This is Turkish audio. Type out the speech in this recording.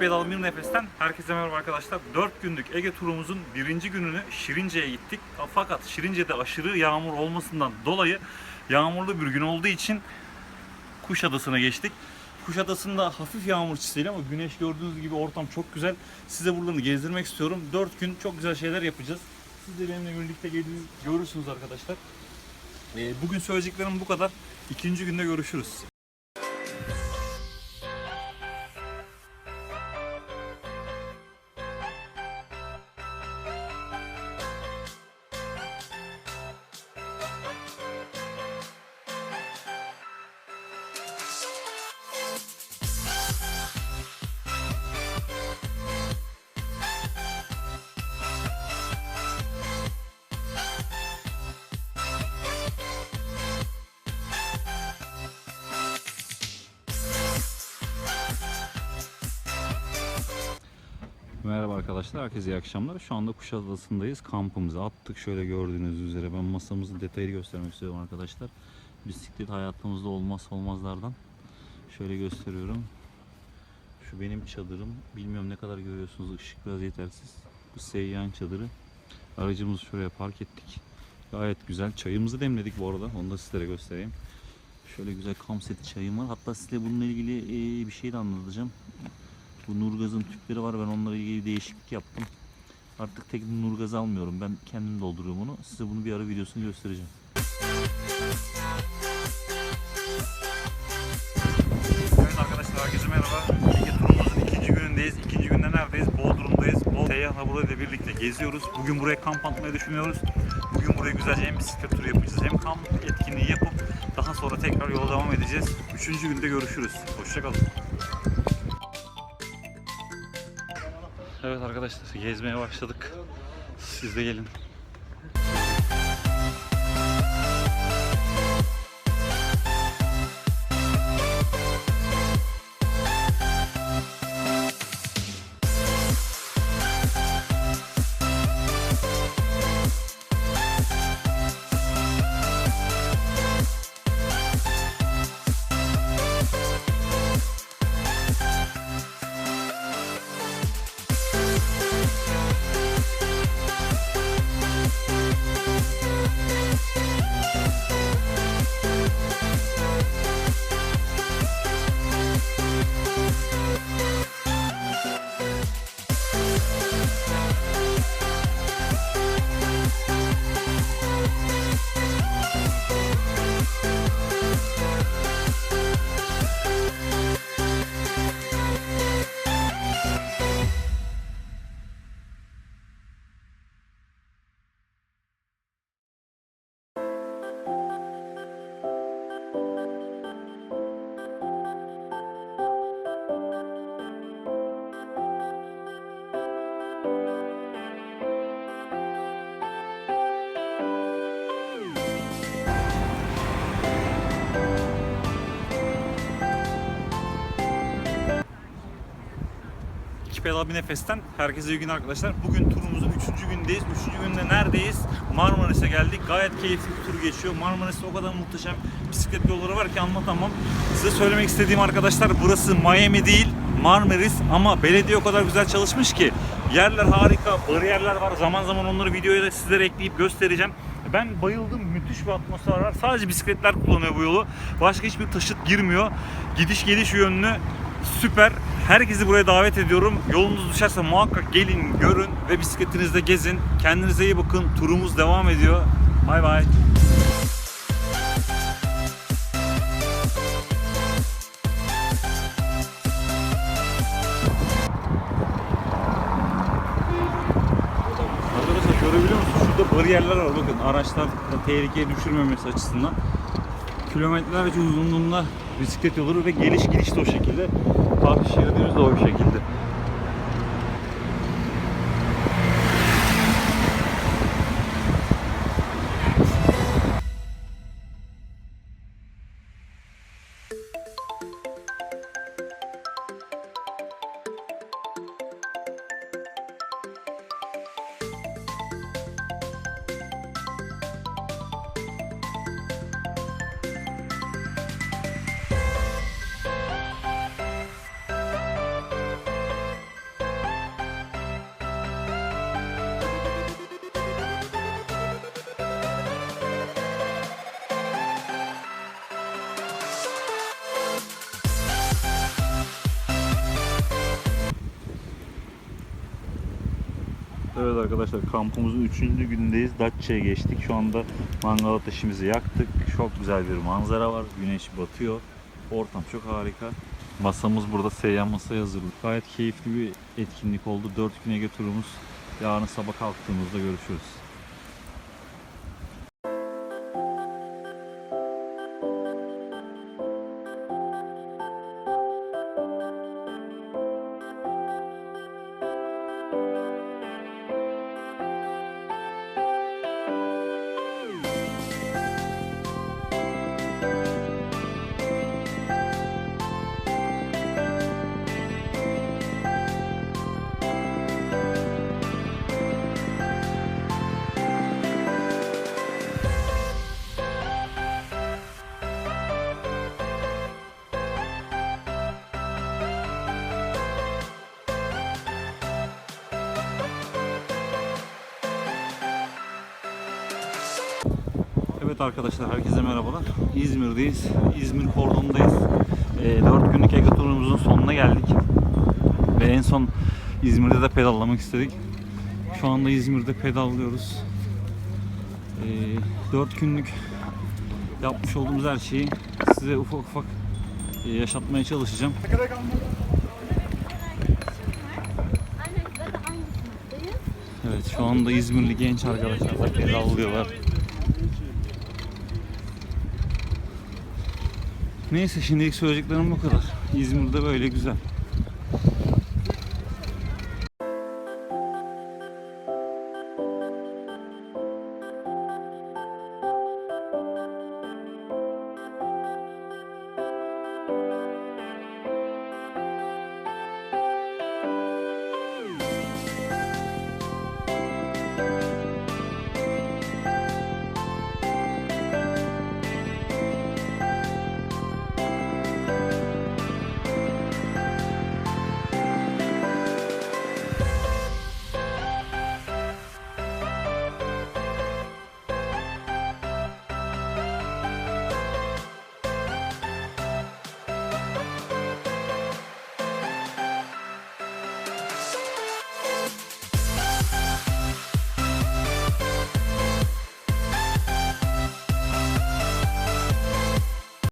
Pedal Bir Nefes'ten herkese merhaba arkadaşlar. 4 günlük Ege turumuzun birinci gününü Şirince'ye gittik. Fakat Şirince'de aşırı yağmur olmasından dolayı yağmurlu bir gün olduğu için Kuşadası'na geçtik. Kuşadası'nda hafif yağmur çiseli ama güneş gördüğünüz gibi ortam çok güzel. Size buralarını gezdirmek istiyorum. 4 gün çok güzel şeyler yapacağız. Siz de benimle birlikte gelin, görürsünüz arkadaşlar. Ee, bugün söyleyeceklerim bu kadar. İkinci günde görüşürüz. Merhaba arkadaşlar, herkese iyi akşamlar. Şu anda Kuşadası'ndayız. Kampımızı attık. Şöyle gördüğünüz üzere ben masamızın detayını göstermek istiyorum arkadaşlar. Bisiklet hayatımızda olmazsa olmazlardan. Şöyle gösteriyorum. Şu benim çadırım. Bilmiyorum ne kadar görüyorsunuz. Işık biraz yetersiz. Bu Seyyan çadırı. Aracımızı şuraya park ettik. Gayet güzel. Çayımızı demledik bu arada. Onu da sizlere göstereyim. Şöyle güzel kamp seti çayım var. Hatta size bununla ilgili bir şey de anlatacağım. Bu Nurgaz'ın tüpleri var. Ben onlara ilgili değişiklik yaptım. Artık tek Nurgaz almıyorum. Ben kendim dolduruyorum onu. Size bunu bir ara videosunu göstereceğim. Evet arkadaşlar herkese merhaba. Ege turumuzun ikinci günündeyiz. İkinci günde neredeyiz? Bodrum'dayız. Bol Seyhan Habura ile birlikte geziyoruz. Bugün buraya kamp atmayı düşünüyoruz. Bugün buraya güzelce hem bisiklet turu yapacağız hem kamp etkinliği yapıp daha sonra tekrar yola devam edeceğiz. Üçüncü günde görüşürüz. Hoşçakalın. Evet arkadaşlar gezmeye başladık. Siz de gelin. Pedal bir nefesten herkese iyi günler arkadaşlar. Bugün turumuzun 3. gündeyiz. 3. günde neredeyiz? Marmaris'e geldik. Gayet keyifli bir tur geçiyor. Marmaris'te o kadar muhteşem bisiklet yolları var ki anlatamam. Size söylemek istediğim arkadaşlar burası Miami değil Marmaris ama belediye o kadar güzel çalışmış ki yerler harika, bariyerler var. Zaman zaman onları videoya da sizlere ekleyip göstereceğim. Ben bayıldım. Müthiş bir atmosfer var. Sadece bisikletler kullanıyor bu yolu. Başka hiçbir taşıt girmiyor. Gidiş geliş yönlü süper. Herkesi buraya davet ediyorum. Yolunuz düşerse muhakkak gelin, görün ve bisikletinizde gezin. Kendinize iyi bakın. Turumuz devam ediyor. Bay bay. Arkadaşlar görebiliyor musunuz? Şurada bariyerler var. Bakın araçlar tehlikeye düşürmemesi açısından. Kilometrelerce uzunluğunda bisiklet yolları ve geliş gidiş de o şekilde. Şeridimiz de o şekilde. Evet arkadaşlar kampımızın 3. günündeyiz. Datça'ya geçtik. Şu anda mangal ateşimizi yaktık. Çok güzel bir manzara var. Güneş batıyor. Ortam çok harika. Masamız burada seyyar masaya hazır. Gayet keyifli bir etkinlik oldu. 4 güne Ege turumuz. Yarın sabah kalktığımızda görüşürüz. Evet arkadaşlar herkese merhabalar. İzmir'deyiz. İzmir kordondayız. 4 günlük Ege turumuzun sonuna geldik. Ve en son İzmir'de de pedallamak istedik. Şu anda İzmir'de pedallıyoruz. 4 günlük yapmış olduğumuz her şeyi size ufak ufak e, yaşatmaya çalışacağım. Evet şu anda İzmirli genç arkadaşlar da pedallıyorlar. Neyse şimdilik söyleyeceklerim bu kadar. İzmir'de böyle güzel.